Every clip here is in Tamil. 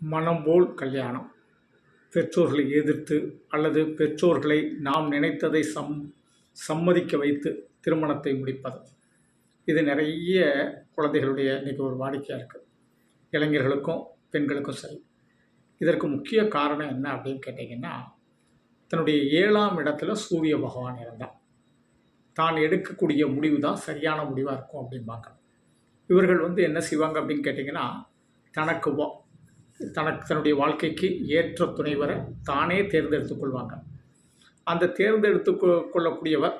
மனம் போல் கல்யாணம். பெற்றோர்களை எதிர்த்து அல்லது பெற்றோர்களை நாம் நினைத்ததை சம் சம்மதிக்க வைத்து திருமணத்தை முடிப்பது. இது நிறைய குழந்தைகளுடைய இன்றைக்கி ஒரு வாடிக்கையாக இருக்குது இளைஞர்களுக்கும் பெண்களுக்கும் சரி. இதற்கு முக்கிய காரணம் என்ன அப்படின்னு கேட்டிங்கன்னா தன்னுடைய ஏழாம் இடத்துல சூரிய பகவான் இருந்தான். தான் எடுக்கக்கூடிய முடிவு தான் சரியான முடிவாக இருக்கும் அப்படிம்பாங்க. இவர்கள் வந்து என்ன செய்வாங்க அப்படின்னு கேட்டிங்கன்னா தனக்கு தனக்கு தன்னுடைய வாழ்க்கைக்கு ஏற்ற துணைவரை தானே தேர்ந்தெடுத்து கொள்வாங்க. அந்த தேர்ந்தெடுத்து கொள்ளக்கூடியவர்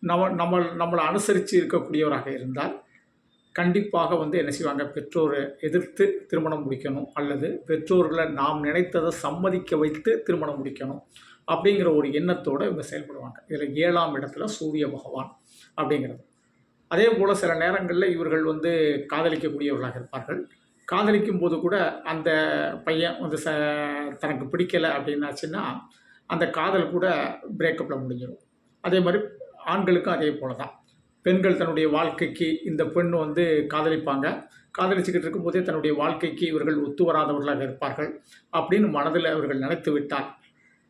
நம்ம நம்ம நம்மளை அனுசரித்து இருக்கக்கூடியவராக இருந்தால் கண்டிப்பாக வந்து என்ன செய்வாங்க? பெற்றோரை எதிர்த்து திருமணம் முடிக்கணும். அல்லது பெற்றோர்களை நாம் நினைத்ததை சம்மதிக்க வைத்து திருமணம் முடிக்கணும். அப்படிங்கிற ஒரு எண்ணத்தோடு இவங்க செயல்படுவாங்க. இதில் ஏழாம் இடத்துல சூரிய பகவான் அப்படிங்கிறது. அதே போல் சில நேரங்களில் இவர்கள் வந்து காதலிக்கக்கூடியவர்களாக இருப்பார்கள். காதலிக்கும் போது கூட அந்த பையன் வந்து ச தனக்கு பிடிக்கலை அப்படின்னாச்சுன்னா அந்த காதல் கூட பிரேக்கப்பில் முடிஞ்சிடும் அதே மாதிரி ஆண்களுக்கும் அதே போல தான் பெண்கள் தன்னுடைய வாழ்க்கைக்கு இந்த பெண் வந்து காதலிப்பாங்க. காதலிச்சுக்கிட்டு இருக்கும்போதே தன்னுடைய வாழ்க்கைக்கு இவர்கள் ஒத்து வராதவர்களாக இருப்பார்கள் அப்படின்னு மனதில் அவர்கள் நினைத்து விட்டால்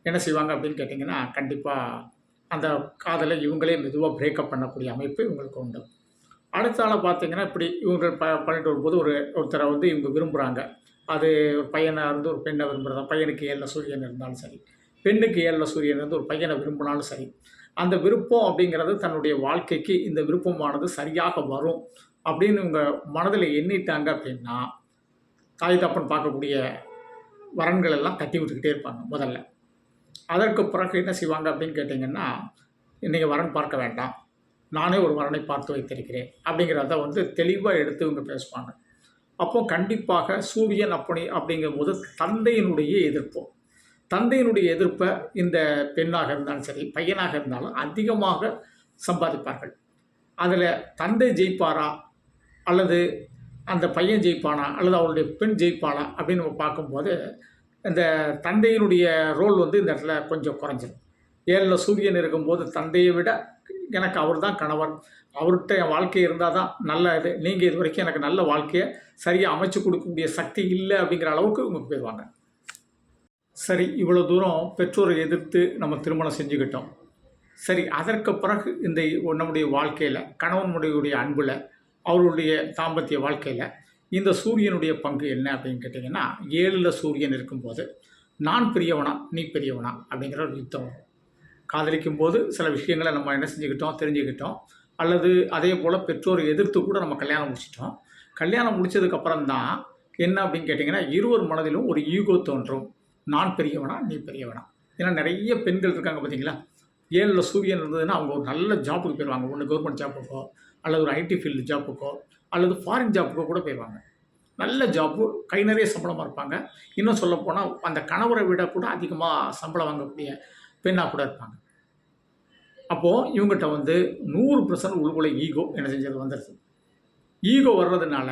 என்ன செய்வாங்க அப்படின்னு கேட்டிங்கன்னா கண்டிப்பாக அந்த காதலை இவங்களே மெதுவாக பிரேக்கப் பண்ணக்கூடிய அமைப்பு இவங்களுக்கு உண்டு. அடுத்த பார்த்தீங்கன்னா இப்படி இவங்க ப பண்ணிட்டு வரும்போது ஒரு ஒருத்தரை வந்து இவங்க விரும்புகிறாங்க அது ஒரு பையனை இருந்து ஒரு பெண்ணை விரும்புகிறதா பையனுக்கு ஏழில் சூரியன் இருந்தாலும் சரி பெண்ணுக்கு ஏழில் சூரியன் இருந்து ஒரு பையனை விரும்பினாலும் சரி அந்த விருப்பம் அப்படிங்கிறது தன்னுடைய வாழ்க்கைக்கு இந்த விருப்பமானது சரியாக வரும் அப்படின்னு இவங்க மனதில் எண்ணிட்டாங்க அப்படின்னா தாய் தப்பன் பார்க்கக்கூடிய வரன்கள் எல்லாம் தட்டி விட்டுக்கிட்டே இருப்பாங்க முதல்ல. அதற்கு பிறகு என்ன செய்வாங்க அப்படின்னு கேட்டிங்கன்னா இன்றைக்கி வரன் பார்க்க வேண்டாம். நானே ஒரு வரனை பார்த்து வைத்திருக்கிறேன் அப்படிங்கிறத வந்து தெளிவாக எடுத்து இவங்க பேசுவாங்க. அப்போ கண்டிப்பாக சூரியன் அப்படி அப்படிங்கும்போது தந்தையினுடைய எதிர்ப்பு. தந்தையினுடைய எதிர்ப்பை இந்த பெண்ணாக இருந்தாலும் சரி பையனாக இருந்தாலும் அதிகமாக சம்பாதிப்பார்கள். அதில் தந்தை ஜெயிப்பாரா? அல்லது அந்த பையன் ஜெயிப்பானா? அல்லது அவருடைய பெண் ஜெயிப்பாளா? அப்படின்னு நம்ம பார்க்கும்போது இந்த தந்தையினுடைய ரோல் வந்து இந்த இடத்துல கொஞ்சம் குறைஞ்சிடும் ஏழில் சூரியன் இருக்கும்போது தந்தையை விட எனக்கு அவர் தான் கணவர் அவர்கிட்ட என் வாழ்க்கை இருந்தால் தான் நல்ல இது. நீங்கள் இது வரைக்கும் எனக்கு நல்ல வாழ்க்கையை சரியாக அமைச்சு கொடுக்கக்கூடிய சக்தி இல்லை அப்படிங்கிற அளவுக்கு இவங்க போயிடுவாங்க சரி இவ்வளோ தூரம் பெற்றோரை எதிர்த்து நம்ம திருமணம் செஞ்சுக்கிட்டோம். சரி அதற்கு பிறகு இந்த நம்முடைய வாழ்க்கையில் கணவனுடைய அன்பில் அவருடைய தாம்பத்திய வாழ்க்கையில் இந்த சூரியனுடைய பங்கு என்ன அப்படின்னு கேட்டிங்கன்னா ஏழில் சூரியன் இருக்கும்போது நான் பெரியவனா நீ பெரியவனா அப்படிங்கிற ஒரு யுத்தம் வரும். காதலிக்கும் போது சில விஷயங்களை நம்ம என்ன செஞ்சுக்கிட்டோம் தெரிஞ்சுக்கிட்டோம். அல்லது அதே போல் பெற்றோரை எதிர்த்து கூட நம்ம கல்யாணம் முடிச்சிட்டோம். கல்யாணம் முடித்ததுக்கப்புறம் தான் என்ன அப்படின்னு கேட்டிங்கன்னா இருவர் மனதிலும் ஒரு ஈகோ தோன்றும். நான் பெரியவனா நீ பெரியவனா. ஏன்னா நிறைய பெண்கள் இருக்காங்க பார்த்தீங்களா? ஏழில் சூரியன் இருந்ததுன்னா அவங்க ஒரு நல்ல ஜாப்புக்கு போயிடுவாங்க. ஒன்று கவர்மெண்ட் ஜாப்புக்கோ அல்லது ஒரு ஐடி ஃபீல்டு ஜாப்புக்கோ அல்லது ஃபாரின் ஜாப்புக்கோ கூட போயிடுவாங்க. நல்ல ஜாப்பு கை நிறைய சம்பளமாக இருப்பாங்க. இன்னும் சொல்லப்போனால் அந்த கணவரை விட கூட அதிகமாக சம்பளம் வாங்கக்கூடிய பெண்ணாக கூட இருப்பாங்க. அப்போது இவங்ககிட்ட வந்து நூறு பர்சன்ட் உள்குலை ஈகோ என்ன செஞ்சது? வந்துடுது ஈகோ வர்றதுனால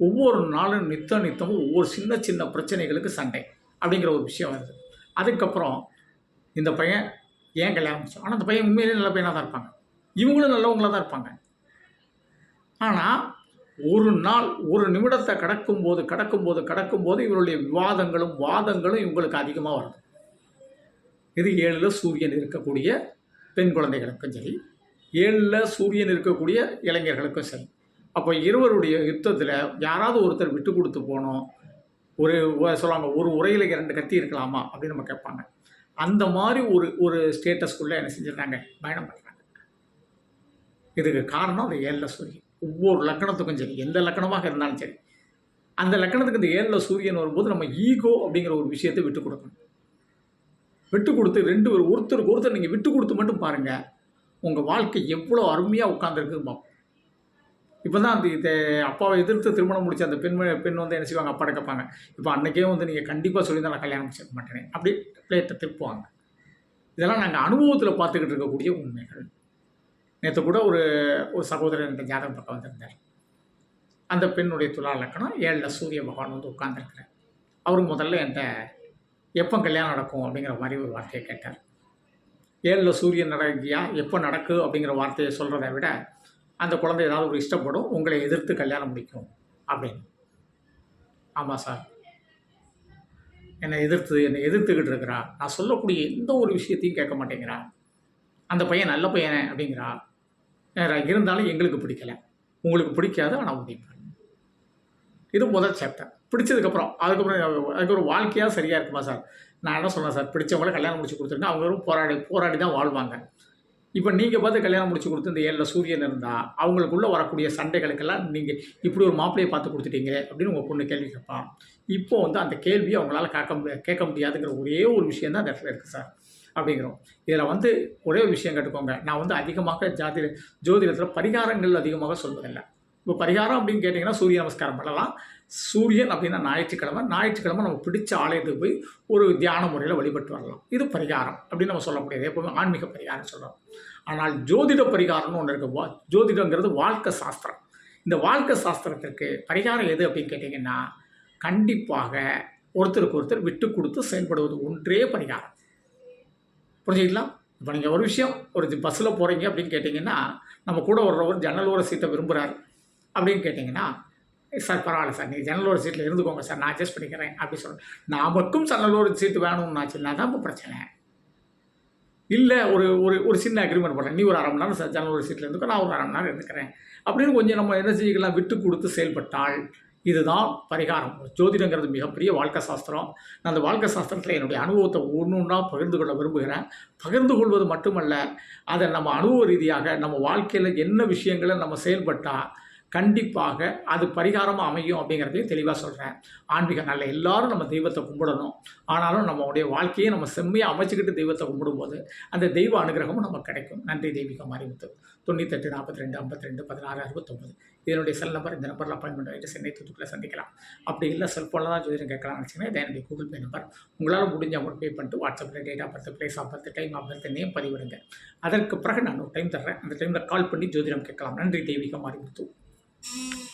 ஒவ்வொரு நாளும் நித்தம் நித்தமும் ஒவ்வொரு சின்ன சின்ன பிரச்சனைகளுக்கு சண்டை அப்படிங்கிற ஒரு விஷயம் வருது. அதுக்கப்புறம் இந்த பையன் ஏன் கல்யாணம் ஆனால் அந்த பையன் உண்மையிலேயே நல்ல பையனாக தான் இருப்பாங்க. இவங்களும் நல்லவங்களாக தான் இருப்பாங்க. ஆனால் ஒரு நாள் ஒரு நிமிடத்தை கடக்கும்போது கடக்கும்போது கடக்கும்போது இவருடைய விவாதங்களும் வாதங்களும் இவங்களுக்கு அதிகமாக வருது. இது ஏழில் சூரியன் இருக்கக்கூடிய பெண் குழந்தைகளுக்கும் சரி ஏழில் சூரியன் இருக்கக்கூடிய இளைஞர்களுக்கும் சரி. அப்போ இருவருடைய யுத்தத்தில் யாராவது ஒருத்தர் விட்டு கொடுத்து போனோம் ஒரு சொல்லுவாங்க ஒரு உரையில் இரண்டு கத்தி இருக்கலாமா அப்படின்னு நம்ம கேட்பாங்க. அந்த மாதிரி ஒரு ஒரு ஸ்டேட்டஸ்க்குள்ளே என்ன செஞ்சிருக்காங்க? பயணம் பண்ணுறாங்க இதுக்கு காரணம் அந்த ஏழில் சூரியன். ஒவ்வொரு லக்கணத்துக்கும் சரி எந்த லக்கணமாக இருந்தாலும் சரி. அந்த லக்கணத்துக்கு இந்த ஏழில் சூரியன் வரும்போது நம்ம ஈகோ அப்படிங்கிற ஒரு விஷயத்தை விட்டு கொடுக்கணும். விட்டு கொடுத்து ரெண்டு பேர் ஒருத்தருக்கு ஒருத்தர் நீங்கள் விட்டு கொடுத்து மட்டும் பாருங்கள் உங்கள் வாழ்க்கை எவ்வளோ அருமையாக உட்காந்துருக்குன்னு பார்ப்போம் இப்போ தான் அந்த இதை அப்பாவை எதிர்த்து திருமணம் முடிச்ச அந்த பெண் பெண் வந்து என்ன செய்வாங்க? அப்பா கேட்பாங்க. இப்போ அன்றைக்கே வந்து நீங்கள் கண்டிப்பாக சொல்லி தான் நான் கல்யாணம் முடிச்சிருக்க மாட்டேனே. அப்படி பிளேட்டை திருப்புவாங்க. இதெல்லாம் நாங்கள் அனுபவத்தில் பார்த்துக்கிட்டு இருக்கக்கூடிய உண்மைகள். நேற்று கூட ஒரு ஒரு சகோதரர் இந்த ஜாதகம் பக்கம் வந்திருந்தார். அந்த பெண்ணுடைய துலா லக்கணம் ஏழில் சூரிய பகவான் வந்து உட்கார்ந்துருக்கிறார். அவர் முதல்ல என்கிட்ட எப்போ கல்யாணம் நடக்கும் அப்படிங்கிற மாதிரி ஒரு வார்த்தையை கேட்டார். ஏழில் சூரியன் நடக்கியா? எப்போ நடக்கு? அப்படிங்கிற வார்த்தையை சொல்கிறத விட அந்த குழந்தை ஏதாவது ஒரு இஷ்டப்படும் உங்களை எதிர்த்து கல்யாணம் முடிக்கும் அப்படின்னு. ஆமாம் சார். என்னை எதிர்த்து என்னை எதிர்த்துக்கிட்டு இருக்கிறா. நான் சொல்லக்கூடிய எந்த ஒரு விஷயத்தையும் கேட்க மாட்டேங்கிறா. அந்த பையன் நல்ல பையனே அப்படிங்கிறா. இருந்தாலும் எங்களுக்கு பிடிக்கல. உங்களுக்கு பிடிக்காது ஆனால் முடிப்பேன் இது முதல் சாப்டர் பிடிச்சதுக்கப்புறம். அதுக்கப்புறம் அதுக்கு ஒரு வாழ்க்கையாக சரியாக இருக்குமா சார்? நான் என்ன சொன்னேன் சார்? பிடிச்சவங்கள கல்யாணம் முடிச்சு கொடுத்துருங்க. அவங்க போராடி போராடி தான் வாழ்வாங்க. இப்போ நீங்கள் பார்த்து கல்யாணம் முடிச்சு கொடுத்து இந்த ஏழில் சூரியன் இருந்தால் அவங்களுக்குள்ளே வரக்கூடிய சண்டைகளுக்கெல்லாம் நீங்கள் இப்படி ஒரு மாப்பிள்ளையை பார்த்து கொடுத்துட்டீங்க அப்படின்னு உங்கள் பொண்ணு கேள்வி கேட்பான் இப்போ வந்து அந்த கேள்வியை அவங்களால கேட்க முடியாது கேட்க முடியாதுங்கிற ஒரே ஒரு விஷயம் தான் அந்த இடத்துல இருக்குது சார். அப்படிங்கிறோம். இதில் வந்து ஒரே விஷயம் கேட்டுக்கோங்க. நான் வந்து அதிகமாக ஜாதி ஜோதிடத்தில் பரிகாரங்கள் அதிகமாக சொல்வதில்லை. இப்போ பரிகாரம் அப்படின்னு கேட்டிங்கன்னா சூரிய நமஸ்காரம் பண்ணலாம். சூரியன் அப்படின்னா ஞாயிற்றுக்கிழமை ஞாயிற்றுக்கிழமை நம்ம பிடிச்ச ஆலயத்துக்கு போய் ஒரு தியான முறையில் வழிபட்டு வரலாம். இது பரிகாரம் அப்படின்னு நம்ம சொல்ல முடியாது எப்பவுமே ஆன்மீக பரிகாரம் சொல்கிறோம் ஆனால் ஜோதிட பரிகாரம்னு ஒன்று இருக்குது வா ஜோதிடங்கிறது வாழ்க்கை சாஸ்திரம். இந்த வாழ்க்கை சாஸ்திரத்திற்கு பரிகாரம் எது அப்படின்னு கேட்டிங்கன்னா கண்டிப்பாக ஒருத்தருக்கு ஒருத்தர் விட்டு கொடுத்து செயல்படுவது ஒன்றே பரிகாரம். புரிஞ்சுக்கலாம் இப்போ நீங்கள் ஒரு விஷயம் ஒரு பஸ்ஸில் போகிறீங்க அப்படின்னு கேட்டிங்கன்னா நம்ம கூட வர்றவர் ஓர சீட்டை விரும்புகிறாரு அப்படின்னு கேட்டிங்கன்னா சார் பரவாயில்ல சார். நீங்கள் ஜன்னலோர சீட்டில் இருந்துக்கோங்க சார். நான் அட்ஜஸ்ட் பண்ணிக்கிறேன் அப்படி சொல்கிறேன் நமக்கும் ஜன்னலோர சீட்டு வேணும்னாச்சுன்னா தான் இப்போ பிரச்சனை. இல்லை ஒரு ஒரு ஒரு சின்ன அக்ரிமெண்ட் பண்ணுறேன் நீ ஒரு அரை மணி நேரம் சார் ஜன்னலோர சீட்டில் இருந்துக்கோ நான் ஒரு அரை மணி நேரம் இருந்துக்கிறேன். அப்படின்னு கொஞ்சம் நம்ம என்ன செய்யலாம் விட்டு கொடுத்து செயல்பட்டால் இதுதான் பரிகாரம். ஜோதிடங்கிறது மிகப்பெரிய வாழ்க்கை சாஸ்திரம். நான் அந்த வாழ்க்கை சாஸ்திரத்தில் என்னுடைய அனுபவத்தை ஒன்று ஒன்றா பகிர்ந்து கொள்ள விரும்புகிறேன். பகிர்ந்து கொள்வது மட்டுமல்ல அதை நம்ம அனுபவ ரீதியாக நம்ம வாழ்க்கையில் என்ன விஷயங்களை நம்ம செயல்பட்டால் கண்டிப்பாக அது பரிகாரமாக அமையும் அப்படிங்கிறதையும் தெளிவாக சொல்கிறேன் ஆன்மீக நல்ல எல்லாரும் நம்ம தெய்வத்தை கும்பிடணும். ஆனாலும் நம்மளுடைய வாழ்க்கையை நம்ம செம்மையாக அமைச்சுக்கிட்டு தெய்வத்தை கும்பிடும்போது அந்த தெய்வ அனுகிரகமும் நமக்கு கிடைக்கும். நன்றி தெய்வீக அறிவித்து தொண்ணூத்தெட்டு நாற்பத்தி ரெண்டு ஐம்பத்தி ரெண்டு பதினாறு அறுபத்தொம்பது. இதனுடைய செல் நம்பர் இந்த நம்பரில் அப்பாயின்மெண்ட் ஆகிட்டு சென்னை தூத்துக்குள்ளே சந்திக்கலாம். அப்படி இல்லை செல்ஃபோனில் தான் ஜோதிடம் கேட்கலாம் நினச்சிங்கன்னா இதை என்னுடைய கூகுள் பே நம்பர் உங்களால் முடிஞ்ச அமௌண்ட் பே பண்ணிட்டு வாட்ஸ்அப்பில் date of birth place of birth time of birth name பதிவிடுங்க. அதற்கு பிறகு நான் ஒரு டைம் தர்றேன். அந்த டைமில் கால் பண்ணி ஜோதிடம் கேட்கலாம். நன்றி தெய்வீக Música